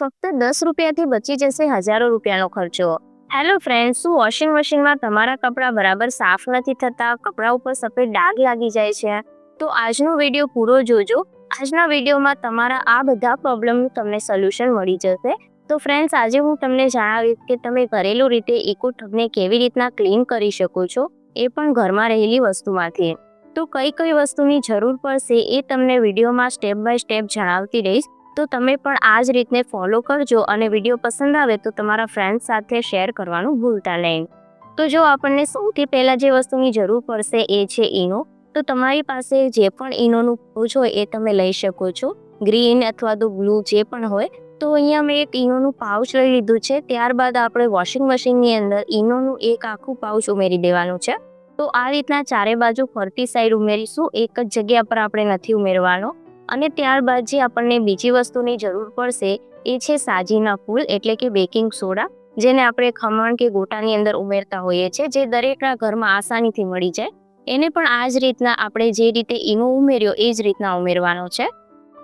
ફક્ત દસ રૂપિયાથી બચી જશે હજારો રૂપિયાનો ખર્ચો. હેલો ફ્રેન્ડ શું વોશિંગ મશીનમાં તમારા કપડાં બરાબર સાફ નથી થતા? કપડાં ઉપર સફેદ ડાઘ લાગી જાય છે. તો આજનો વીડિયો પૂરો જોજો. આજના વિડીયોમાં તમારા આ બધા પ્રોબ્લેમનું તમને સોલ્યુશન મળી જશે. તો ફ્રેન્ડ્સ આજે હું તમને જણાવીશ કે તમે ઘરેલું રીતે ઇકો ટબને કેવી રીતના ક્લીન કરી શકો છો એ પણ ઘરમાં રહેલી વસ્તુમાંથી. તો કઈ કઈ વસ્તુની જરૂર પડશે એ તમને વિડીયોમાં સ્ટેપ બાય સ્ટેપ જણાવતી રહીશ. તો તમે પણ આ જ રીતને ફોલો કરજો અને વીડિયો પસંદ આવે તો તમારા ફ્રેન્ડ્સ સાથે શેર કરવાનું ભૂલતા નહીં. તો જો આપણને સૌથી પહેલાં જે વસ્તુની જરૂર પડશે એ છે ઈનો. તો તમારી પાસે જે પણ ઈનોનું પાઉચ હોય એ તમે લઈ શકો છો. ગ્રીન અથવા તો બ્લુ જે પણ હોય, તો અહીંયા મેં એક ઈનોનું પાઉચ લઈ લીધું છે. ત્યારબાદ આપણે વોશિંગ મશીનની અંદર ઈનોનું એક આખું પાઉચ ઉમેરી દેવાનું છે. તો આ રીતના ચારે બાજુ ફરતી સાઈડ ઉમેરીશું. એક જ જગ્યા પર આપણે નથી ઉમેરવાનો. અને ત્યારબાદ જે આપણને બીજી વસ્તુની જરૂર પડશે, એ છે સાજીના ફૂલ એટલે કે બેકિંગ સોડા, જેને આપણે ખમણ કે ગોટાની અંદર ઉમેરતા હોઈએ છીએ, જે દરેકના ઘરમાં આસાનીથી મળી જાય. એને પણ આ જ રીતના આપણે જે રીતે ઈનો ઉમેર્યો, એ જ રીતના ઉમેરવાનો છે.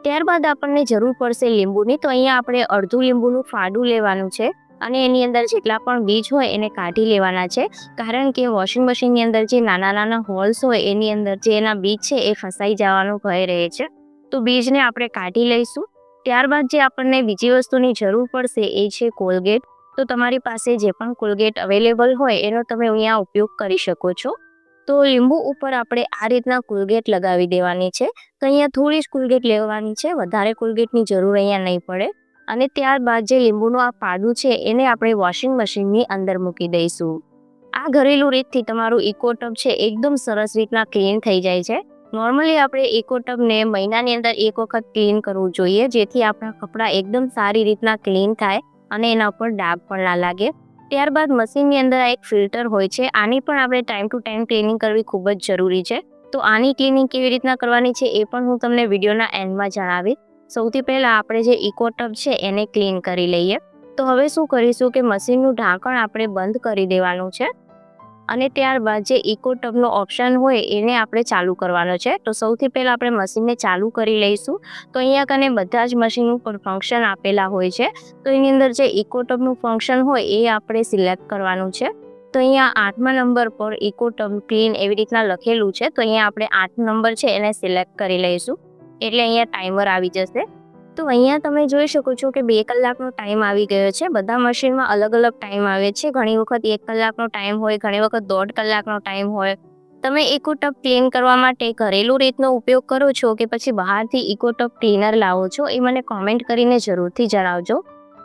ત્યારબાદ આપણને જરૂર પડશે લીંબુની, તો અહીંયા આપણે અડધું લીંબુનું ફાડું લેવાનું છે અને એની અંદર જેટલા પણ બીજ હોય, એને કાઢી લેવાના છે. કારણ કે વોશિંગ મશીનની અંદર જે નાના નાના હોલ્સ હોય, એની અંદર જે એના બીજ છે, એ ફસાઈ જવાનો ભય રહે છે. તો બીજને આપણે કાઢી લઈશું. ત્યારબાદ જે આપણને બીજી વસ્તુની જરૂર પડશે એ છે કોલગેટ. તો તમારી પાસે જે પણ કોલગેટ અવેલેબલ હોય એનો તમે અહીંયા ઉપયોગ કરી શકો છો. તો લીંબુ ઉપર આપણે આ રીતના કોલગેટ લગાવી દેવાની છે. તો અહીંયા થોડી જ કોલગેટ લેવાની છે, વધારે કોલગેટની જરૂર અહીંયા નહીં પડે. અને ત્યારબાદ જે લીંબુનું આ પાડું છે એને આપણે વોશિંગ મશીનની અંદર મૂકી દઈશું. આ ઘરેલું રીતથી તમારું ઇકોટબ છે, એકદમ સરસ રીતના ક્લીન થઈ જાય છે. નોર્મલી આપણે ઇકો ટબને મહિનાની અંદર એક વખત ક્લીન કરવું જોઈએ, જેથી આપણા કપડાં એકદમ સારી રીતના ક્લીન થાય અને એના ઉપર ડાબ પણ ના લાગે. ત્યારબાદ મશીનની અંદર આ એક ફિલ્ટર હોય છે, આની પણ આપણે ટાઈમ ટુ ટાઈમ ક્લિનિંગ કરવી ખૂબ જ જરૂરી છે. તો આની ક્લિનિંગ કેવી રીતના કરવાની છે એ પણ હું તમને વિડીયોના એન્ડમાં જણાવીશ. સૌથી પહેલાં આપણે જે ઇકોટબ છે એને ક્લીન કરી લઈએ. તો હવે શું કરીશું કે મશીનનું ઢાંકણ આપણે બંધ કરી દેવાનું છે. અને ત્યારબાદ જે ઇકો ઓપ્શન હોય એને આપણે ચાલુ કરવાનો છે. તો સૌથી પહેલાં આપણે મશીનને ચાલુ કરી લઈશું. તો અહીંયા કને બધા જ મશીન ઉપર ફંક્શન આપેલા હોય છે. તો એની અંદર જે ઇકો ટબનું ફંક્શન હોય એ આપણે સિલેક્ટ કરવાનું છે. તો અહીંયા આઠમા નંબર પર ઇકો ટબ ક્લીન એવી રીતના લખેલું છે. તો અહીંયા આપણે આઠ નંબર છે એને સિલેક્ટ કરી લઈશું. એટલે અહીંયા ટાઈમર આવી જશે. તો અહીંયા તમે જોઈ શકો છો કે બે કલાકનો ટાઈમ આવી ગયો છે. બધા મશીનમાં અલગ અલગ ટાઈમ આવે છે. ઘણી વખત એક કલાકનો ટાઈમ હોય, ઘણી વખત દોઢ કલાકનો ટાઈમ હોય. તમે ઇકો ટપ ક્લીન કરવા માટે ઘરેલું રીતનો ઉપયોગ કરો છો કે પછી બહારથી ઇકો ટબ ક્લીનર લાવો છો એ મને કોમેન્ટ કરીને જરૂરથી જણાવજો.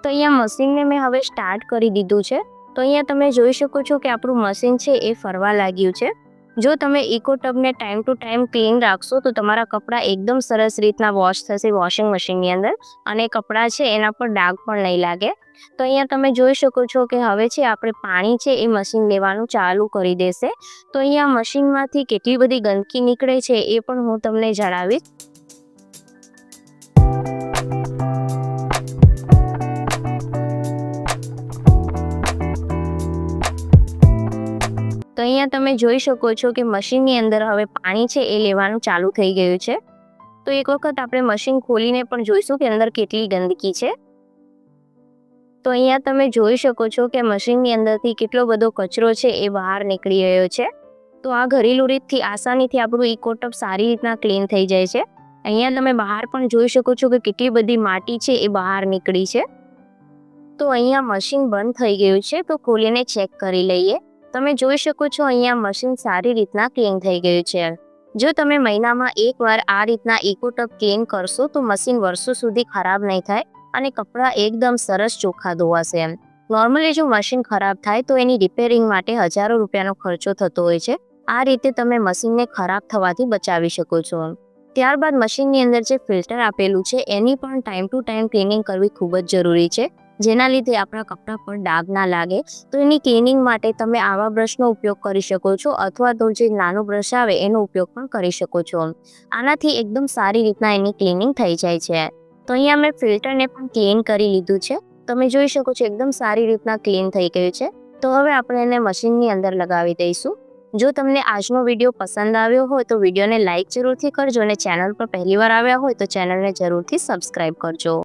તો અહીંયા મશીનને મેં હવે સ્ટાર્ટ કરી દીધું છે. તો અહીંયા તમે જોઈ શકો છો કે આપણું મશીન છે એ ફરવા લાગ્યું છે. જો તમે ઇકો ટબને ટાઈમ ટુ ટાઈમ ક્લીન રાખશો, તો તમારા કપડાં એકદમ સરસ રીતના વોશ થશે વોશિંગ મશીનની અંદર. અને કપડાં છે, એના પર ડાઘ પણ નહીં લાગે. તો અહીંયા તમે જોઈ શકો છો કે હવે છે, આપણે પાણી છે, એ મશીન લેવાનું ચાલુ કરી દેશે. તો અહીંયા મશીનમાંથી કેટલી બધી ગંદકી નીકળે છે, એ પણ હું તમને જણાવીશ. તો અહીંયા તમે જોઈ શકો છો કે મશીનની અંદર હવે પાણી છે એ લેવાનું ચાલુ થઈ ગયું છે. તો એક વખત આપણે મશીન ખોલીને પણ જોઈશું કે અંદર કેટલી ગંદકી છે. તો અહીંયા તમે જોઈ શકો છો કે મશીનની અંદરથી કેટલો બધો કચરો છે એ બહાર નીકળી રહ્યો છે. તો આ ઘરેલું રીતથી આસાનીથી આપણું ઇકોટપ સારી રીતના ક્લીન થઈ જાય છે. અહીંયા તમે બહાર પણ જોઈ શકો છો કે કેટલી બધી માટી છે એ બહાર નીકળી છે. તો અહીંયા મશીન બંધ થઈ ગયું છે તો ખોલીને ચેક કરી લઈએ. તમે જોઈ શકો છો અહીંયા મશીન સારી રીતના ક્લીન થઈ ગયું છે. જો તમે મહિનામાં એકવાર આ રીતના ઇકોટપ ક્લીન કરશો, તો મશીન વર્ષો સુધી ખરાબ નહીં થાય અને કપડાં એકદમ સરસ ચોખ્ખા ધોવાશે નોર્મલી જો મશીન ખરાબ થાય, તો એની રિપેરિંગ માટે હજારો રૂપિયાનો ખર્ચો થતો હોય છે. આ રીતે તમે મશીનને ખરાબ થવાથી બચાવી શકો છો. ત્યારબાદ મશીનની અંદર જે ફિલ્ટર આપેલું છે, એની પણ ટાઈમ ટુ ટાઈમ ક્લિનિંગ કરવી ખૂબ જ જરૂરી છે. જેના લીધે આપણા કપડાં પર ડાઘ ના લાગે. તો એની ક્લિનિંગ માટે તમે આવા બ્રશનો ઉપયોગ કરી શકો છો અથવા તો જે નાનો બ્રશ આવે એનો ઉપયોગ પણ કરી શકો છો. આનાથી એકદમ સારી રીતના એની ક્લિનિંગ થઈ જાય છે. તો અહીંયા મેં ફિલ્ટરને પણ ક્લીન કરી લીધું છે. તમે જોઈ શકો છો એકદમ સારી રીતના ક્લીન થઈ ગયું છે. તો હવે આપણે એને મશીનની અંદર લગાવી દઈશું. જો તમને આજનો વીડિયો પસંદ આવ્યો હોય તો વિડીયોને લાઇક જરૂરથી કરજો અને ચેનલ પર પહેલીવાર આવ્યા હોય તો ચેનલને જરૂરથી સબસ્ક્રાઈબ કરજો.